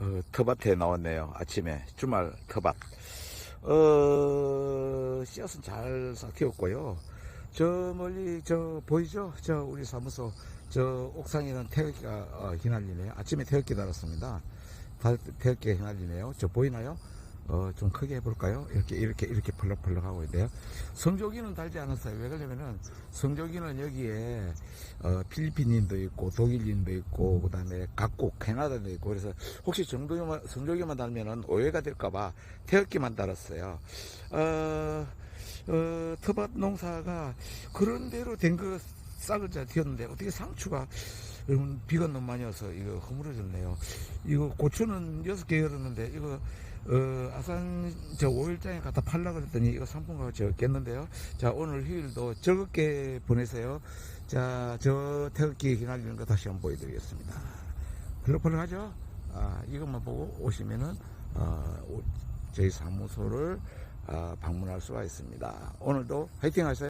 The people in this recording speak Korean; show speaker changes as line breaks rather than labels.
어, 터밭에 나왔네요. 아침에 주말 터밭. 어, 씨앗은 잘싹 튀었고요. 저 멀리 저 보이죠? 저 우리 사무소 저 옥상에는 태극기가 어, 휘날리네요. 아침에 태극기 달았습니다. 다- 태극기가 휘날리네요. 저 보이나요? 어, 좀 크게 해볼까요? 이렇게, 이렇게, 이렇게 펄럭펄럭 하고 있네요. 성조기는 달지 않았어요. 왜 그러냐면은, 성조기는 여기에, 어, 필리핀인도 있고, 독일인도 있고, 그 다음에 각국, 캐나다도 있고, 그래서 혹시 정조기만, 성조기만 달면은 오해가 될까봐 태극기만 달았어요. 어, 어, 터밭 농사가 그런 대로 된 거 싹을 잘 튀었는데, 어떻게 상추가, 여러분, 비가 너무 많이 와서 이거 허물어졌네요. 이거 고추는 여섯 개 열었는데, 이거, 어, 아산 저 5일장에 갖다 팔라 그랬더니 이거 상품가가 적겠는데요. 자, 오늘 휴일도 적게 보내세요. 자, 저 태극기 휘날리는 거 다시 한번 보여드리겠습니다. 펄럭펄럭하죠? 아, 이것만 보고 오시면은, 어, 오- 저희 사무소를 아, 방문할 수가 있습니다. 오늘도 화이팅 하세요.